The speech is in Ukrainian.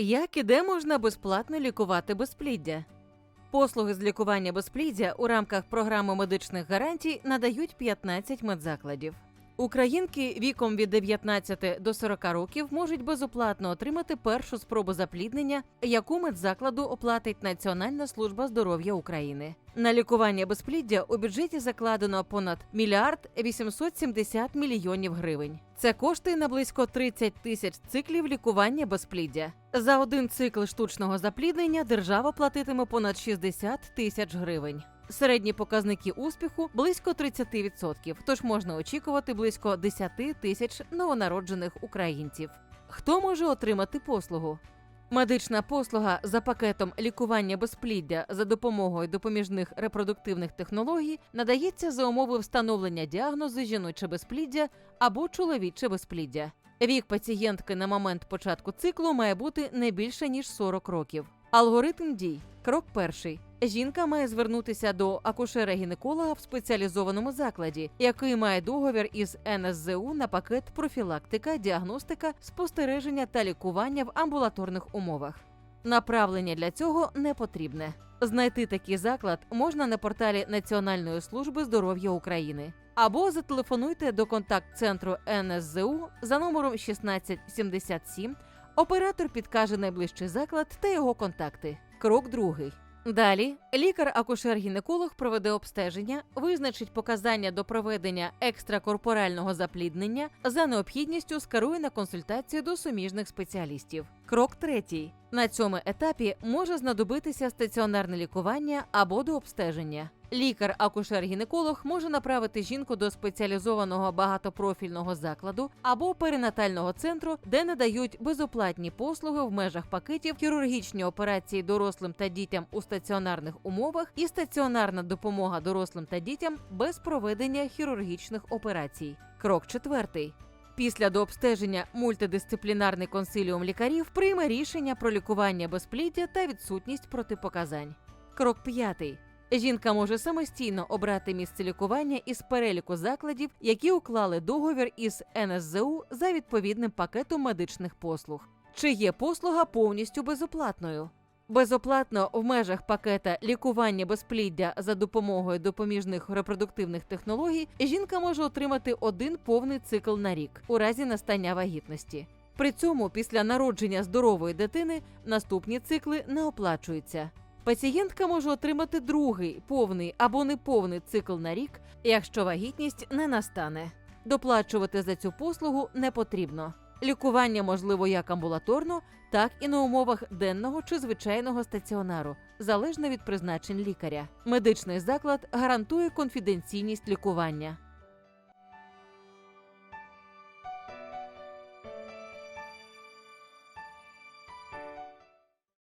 Як і де можна безплатно лікувати безпліддя? Послуги з лікування безпліддя у рамках програми медичних гарантій надають 15 медзакладів. Українки віком від 19 до 40 років можуть безоплатно отримати першу спробу запліднення, яку медзакладу оплатить Національна служба здоров'я України. На лікування безпліддя у бюджеті закладено понад мільярд 870 мільйонів гривень. Це коштує на близько 30 тисяч циклів лікування безпліддя. За один цикл штучного запліднення держава платитиме понад 60 тисяч гривень. Середні показники успіху близько 30%, тож можна очікувати близько 10 тисяч новонароджених українців. Хто може отримати послугу? Медична послуга за пакетом лікування безпліддя за допомогою допоміжних репродуктивних технологій надається за умови встановлення діагнозу жіноче безпліддя або чоловіче безпліддя. Вік пацієнтки на момент початку циклу має бути не більше ніж 40 років. Алгоритм дій. Крок перший. Жінка має звернутися до акушера-гінеколога в спеціалізованому закладі, який має договір із НСЗУ на пакет профілактика, діагностика, спостереження та лікування в амбулаторних умовах. Направлення для цього не потрібне. Знайти такий заклад можна на порталі Національної служби здоров'я України або зателефонуйте до контакт-центру НСЗУ за номером 1677. Оператор підкаже найближчий заклад та його контакти. Крок другий. Далі лікар-акушер-гінеколог проведе обстеження, визначить показання до проведення екстракорпорального запліднення, за необхідністю скерує на консультацію до суміжних спеціалістів. Крок третій. На цьому етапі може знадобитися стаціонарне лікування або до обстеження. Лікар-акушер-гінеколог може направити жінку до спеціалізованого багатопрофільного закладу або перинатального центру, де надають безоплатні послуги в межах пакетів хірургічні операції дорослим та дітям у стаціонарних умовах і стаціонарна допомога дорослим та дітям без проведення хірургічних операцій. Крок четвертий. Після дообстеження мультидисциплінарний консиліум лікарів прийме рішення про лікування безпліддя та відсутність протипоказань. Крок п'ятий. Жінка може самостійно обрати місце лікування із переліку закладів, які уклали договір із НСЗУ за відповідним пакетом медичних послуг. Чи є послуга повністю безоплатною? Безоплатно в межах пакета лікування безпліддя за допомогою допоміжних репродуктивних технологій жінка може отримати один повний цикл на рік у разі настання вагітності. При цьому після народження здорової дитини наступні цикли не оплачуються. Пацієнтка може отримати другий повний або неповний цикл на рік, якщо вагітність не настане. Доплачувати за цю послугу не потрібно. Лікування можливо як амбулаторно, так і на умовах денного чи звичайного стаціонару, залежно від призначень лікаря. Медичний заклад гарантує конфіденційність лікування.